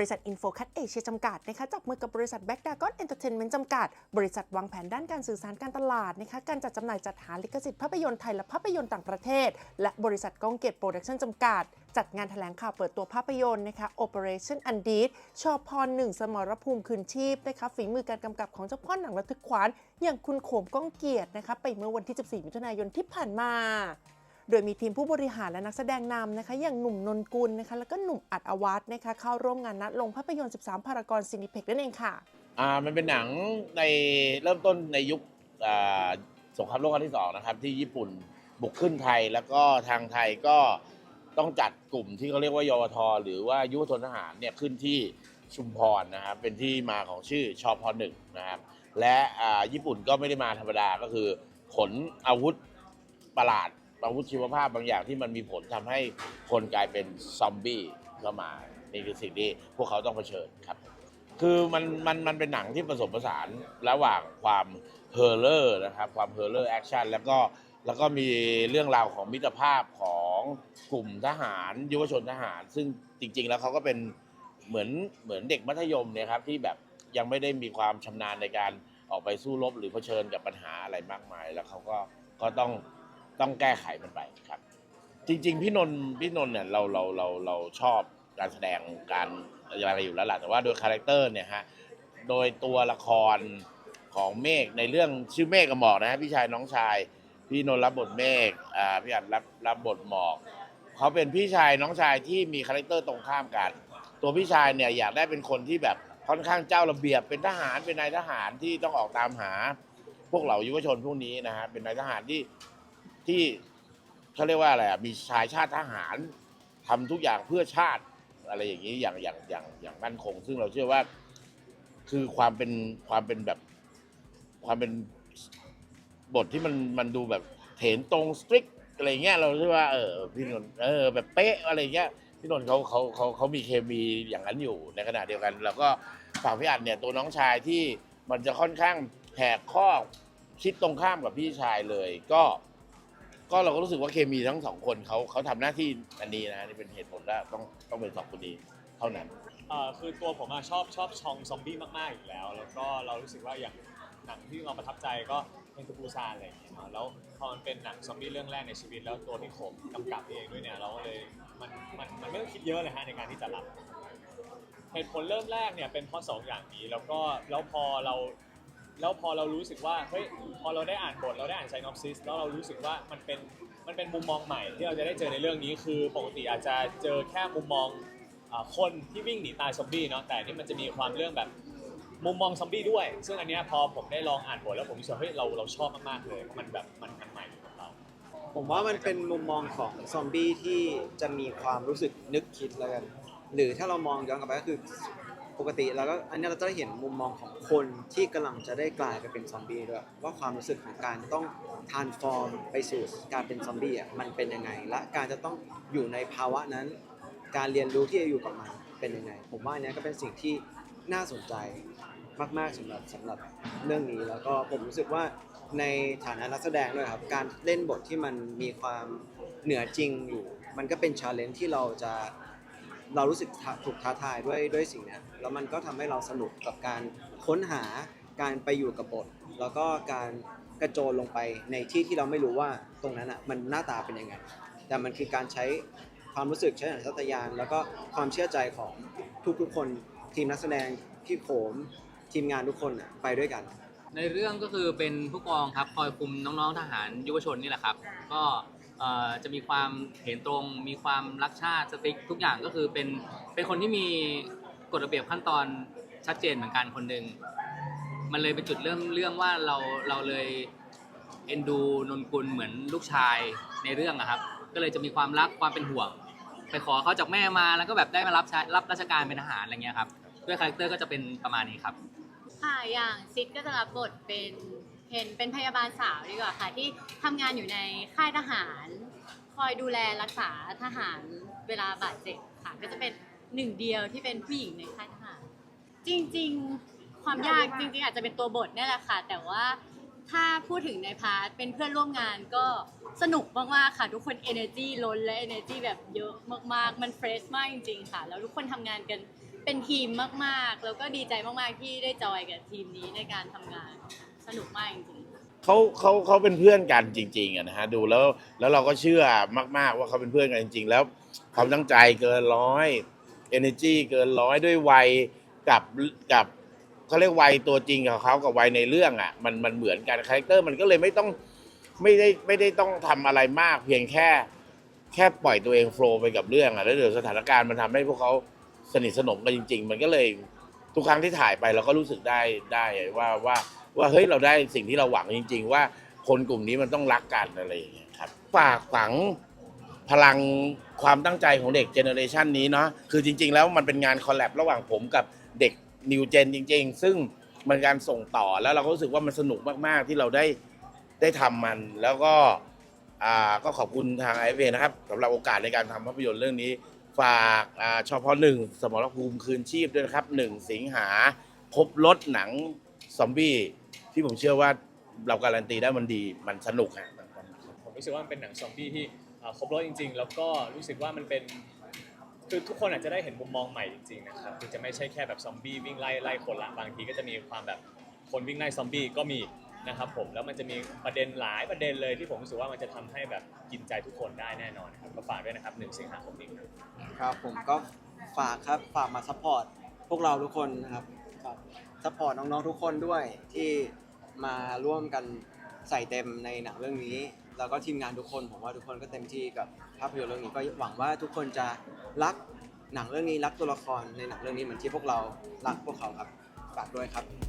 ริษัท i n f o c u t Asia จำกัดนะคะจับมือกับบริษัท b a c k d a g o n Entertainment จำกัด บริษัทวางแผนด้านการสื่อสารการตลาดนะคะการจัดจำหน่ายจัดหาลิขสิทธิ์ภาพยนตร์ไทยและภาพยนตร์ต่างประเทศ และบริษัทก้องเกตโปรดักชั่นจำกัด จัดงานแถลงข่าวเปิดตัวภาพยนตร์นะคะ Operation u n d e e d ชอพรหนึ่งสมรภูมิคืนชีพนะคะฝีมือการกำกับของเจ้าพ่อหนังระทึกขวัญอย่างคุณโขมก้องเกียรตินะคะไปเมื่อวันที่ 14 มิถุนายนที่ผ่านมา โดยมีทีมผู้บริหารและนักแสดงนำนะคะ อย่างหนุ่มนนกุลนะคะ แล้วก็หนุ่มอัดอวัตนะคะเข้าร่วมงานนัดลงภาพยนตร์ 13 พารากอนซินิเพ็กนั่นเองค่ะอ่ามันเป็นหนังในเริ่มต้นในยุคสงครามโลกครั้งที่สองนะครับที่ญี่ปุ่นบุกขึ้นไทยแล้วก็ทางไทยก็ต้องจัดกลุ่มที่เขาเรียกว่ายวท หรือว่ายุวชนทหารเนี่ยขึ้นที่ชุมพรนะครับเป็นที่มาของชื่อชอพหนึ่งนะครับและญี่ปุ่นก็ไม่ได้มาธรรมดาก็คือ ขนอาวุธประหลาด อาวุธชีวภาพบางอย่างที่มันมีผลทำให้คนกลายเป็นซอมบี้เข้ามา นี่คือสิ่งที่พวกเขาต้องเผชิญครับ คือมันมันมันเป็นหนังที่ผสมผสานระหว่างความเฮอร์เลอร์นะครับความเฮอร์เลอร์แอคชั่นแล้วก็แล้วก็มีเรื่องราวของมิตรภาพของกลุ่มทหารยุวชนทหาร ซึ่งจริง ๆ แล้วเขาก็เป็นเหมือนเหมือนเด็กมัธยมเนี่ยครับที่แบบยังไม่ได้มีความชำนาญในการออกไปสู้รบหรือเผชิญกับปัญหาอะไรมากมาย แล้วเขาก็ก็ต้อง ต้องแก้ไขมันไปครับ จริง ๆ พี่นนท์พี่นนท์เนี่ยเราเราเราเราชอบการแสดงการอะไรอยู่แล้วล่ะแต่ว่าโดยคาแรคเตอร์เนี่ยฮะโดยตัวละครของเมฆในเรื่องชื่อเมฆกับหมอกนะฮะพี่ชายน้องชาย พี่นนท์รับบทเมฆอ่าพี่อัดรับรับบทหมอกเขาเป็นพี่ชายน้องชายที่มีคาแรคเตอร์ตรงข้ามกัน ตัวพี่ชายเนี่ยอยากได้เป็นคนที่แบบค่อนข้างเจ้าระเบียบเป็นทหารเป็นนายทหารที่ต้องออกตามหา พวกเหล่ายุวชนพวกนี้นะฮะเป็นนายทหารที่ ที่เขาเรียกว่าอะไรอะมีชายชาติทหารทำทุกอย่างเพื่อชาติอะไรอย่างนี้อย่างอย่างอย่างอย่างมั่นคง ซึ่งเราเชื่อว่าคือความเป็นความเป็นแบบความเป็นบทที่มันมันดูแบบเถนตรงสตริกอะไรเงี้ยเราเชื่อว่าเออพี่นนท์เออแบบเป๊ะอะไรเงี้ยพี่นนท์เขาเขาเขาเขามีเคมีอย่างนั้นอยู่ในขณะเดียวกัน แล้วก็ฝั่งพี่อัดเนี่ยตัวน้องชายที่มันจะค่อนข้างแหกข้อคิดตรงข้ามกับพี่ชายเลย ก็ ก็เราก็รู้สึกว่าเคมีทั้งสองคนเขาเขาทำหน้าที่อันนี้นะนี่เป็นเหตุผลว่าต้องต้องเป็นสองคนนี้เท่านั้น เอ่อคือตัวผมอะชอบชอบชองซอมบี้มากๆอยู่แล้ว แล้วก็เรารู้สึกว่าอย่างหนังที่เราประทับใจก็เป็นตูปูซานอะไรอย่างเงี้ยเนะแล้วพอมันเป็นหนังซอมบี้เรื่องแรกในชีวิตแล้วตัวที่ผมกำกับเองด้วยเนี่ยเราก็เลยมันมันมันไม่ต้องคิดเยอะเลยฮะในการที่จะรับเหตุผลเริ่มแรกเนี่ยเป็นเพราะสองอย่างนี้แล้วก็แล้วพอเรา แล้วพอเรารู้สึกว่าเฮ้ยพอเราได้อ่านบทเราได้อ่านไซนอปซิสแล้วเรารู้สึกว่ามันเป็นมันเป็นมุมมองใหม่ที่เราจะได้เจอในเรื่องนี้คือปกติอาจจะเจอแค่มุมมองอาคนที่วิ่งหนีตายซอมบี้เนาะแต่อันนี่มันจะมีความเรื่องแบบมุมมองซอมบี้ด้วย ซึ่งอันเนี้ยพอผมได้ลองอ่านบทแล้วผมรู้สึกว่าเฮ้ยเราเราชอบมากๆเลยมันแบบมันมันใหม่กับเรา ผมว่ามันเป็นมุมมองของซอมบี้ที่จะมีความรู้สึกนึกคิดแล้วกัน หรือถ้าเรามองย้อนกลับไปก็คือ ปกติแล้วก็อันนี้เราจะได้เห็นมุมมองของคนที่กำลังจะได้กลายไปเป็นซอมบี้ด้วยว่าความรู้สึกของการต้องทานฟอร์มไปสู่การเป็นซอมบี้อะมันเป็นยังไง และการจะต้องอยู่ในภาวะนั้น การเรียนรู้ที่จะอยู่กับมันเป็นยังไง ผมว่าอันนี้ก็เป็นสิ่งที่น่าสนใจมากๆสำหรับสำหรับเรื่องนี้แล้วก็ผมรู้สึกว่าในฐานะนักแสดงด้วยครับการเล่นบทที่มันมีความเหนือจริงอยู่ มันก็เป็นชาเลนจ์ที่เราจะ เรารู้สึกถูกท้าทายด้วยด้วยสิ่งนี้แล้วมันก็ทำให้เราสนุกกับการค้นหาการไปอยู่กับบท แล้วก็การกระโจนลงไปในที่ที่เราไม่รู้ว่าตรงนั้นอะมันหน้าตาเป็นยังไง แต่มันคือการใช้ความรู้สึกใช้สัญชาตญาณแล้วก็ความเชื่อใจของทุกๆคนทีมนักแสดงพี่โขมทีมงานทุกคนน่ะไปด้วยกัน ในเรื่องก็คือเป็นผู้กองครับคอยคุมน้องๆทหารยุวชนนี่แหละครับ ก็ จะมีความเห็นตรง มีความรักชาติสติ๊กทุกอย่างก็คือเป็นเป็นคนที่มีกฎระเบียบขั้นตอนชัดเจนเหมือนกันคนหนึ่งมันเลยเป็นจุดเริ่มเรื่องว่าเราเราเลยเอ็นดูนนกุลเหมือนลูกชายในเรื่องอะครับ ก็เลยจะมีความรักความเป็นห่วง ไปขอเขาจากแม่มาแล้วก็แบบได้มารับใช้รับราชการเป็นทหารอะไรเงี้ยครับด้วยคาแรคเตอร์ก็จะเป็นประมาณนี้ครับค่ะอย่างซิดก็จะรับบทเป็น เป็นเป็นพยาบาลสาวดีกว่าค่ะ ที่ทำงานอยู่ในค่ายทหาร คอยดูแลรักษาทหารเวลาบาดเจ็บค่ะ ก็จะเป็นหนึ่งเดียวที่เป็นผู้หญิงในค่ายทหาร จริงๆ ความยากจริง ๆ อาจจะเป็นตัวบทนี่แหละค่ะ แต่ว่าถ้าพูดถึงในพาร์ทเป็นเพื่อนร่วมงานก็สนุกมากๆค่ะ ทุกคน energy ล้นและ energy แบบเยอะมากๆ มันเฟรชมากจริง ๆ ค่ะ แล้วทุกคนทำงานกันเป็นทีมมากๆ แล้วก็ดีใจมากๆที่ได้จอยกับทีมนี้ในการทำงาน สนุกมากจริงเขาเขาเขาเป็นเพื่อนกันจริงๆอะนะฮะดูแล้วแล้วเราก็เชื่อมากๆว่าเขาเป็นเพื่อนกันจริง ๆ แล้วความตั้งใจเกินร้อย energy เกินร้อยด้วยวัยกับกับเขาเรียกวัยตัวจริงของเขากับวัยในเรื่องอะมันมันเหมือนกันคาแรคเตอร์มันก็เลยไม่ต้องไม่ได้ไม่ได้ต้องทำอะไรมาก เพียงแค่ แค่ปล่อยตัวเองโฟล์ไปกับเรื่องอะแล้วเดี๋ยวสถานการณ์มันทำให้พวกเขาสนิทสนมกันจริง ๆ มันก็เลยทุกครั้งที่ถ่ายไปเราก็รู้สึกได้ได้ว่าว่า ว่าเฮ้ยเราได้สิ่งที่เราหวังจริง ๆ ว่าคนกลุ่มนี้มันต้องรักกันอะไรอย่างเงี้ยครับฝากฝังพลังความตั้งใจของเด็กเจเนอเรชันนี้เนาะคือจริง ๆ แล้วมันเป็นงานคอลแลบระหว่างผมกับเด็กนิวเจนจริง ๆ ซึ่งมันการส่งต่อแล้วเราก็รู้สึกว่ามันสนุกมากๆที่เราได้ได้ทำมันแล้วก็อ่าก็ขอบคุณทางไอเนะครับสำหรับโอกาสในการทำภาพยนตร์เรื่องนี้ ฝากอ่าชพหนึ่งสมรภูมิคืนชีพด้วยนะครับหนึ่งสิงหาครบรถหนังซอมบี้ ที่ผมเชื่อว่าเราการันตีได้มันดีมันสนุกฮะผมรู้สึกว่ามันเป็นหนังซอมบี้ที่อ่าครบรถจริง ๆ แล้วก็รู้สึกว่ามันเป็น คือทุกคนอาจจะได้เห็นมุมมองใหม่จริงๆนะครับคือจะไม่ใช่แค่แบบซอมบี้วิ่งไล่ไล่คนละบางทีก็จะมีความแบบคนวิ่งไล่ซอมบี้ก็มีนะครับผมแล้วมันจะมีประเด็นหลายประเด็นเลยที่ผมรู้สึกว่ามันจะทำให้แบบกินใจทุกคนได้แน่นอนนะครับก็ฝากด้วยนะครับหนึ่งสิงหาคมนี้ครับ ครับผมก็ฝากครับฝากมาซัพพอร์ตพวกเราทุกคนนะครับฝากซัพพอร์ตน้องๆทุกคนด้วยที่ มาร่วมกันใส่เต็มในหนังเรื่องนี้ แล้วก็ทีมงานทุกคนผมว่าทุกคนก็เต็มที่กับภาพยนตร์เรื่องนี้ก็หวังว่าทุกคนจะรักหนังเรื่องนี้รักตัวละครในหนังเรื่องนี้เหมือนที่พวกเรารักพวกเขาครับฝากด้วยครับ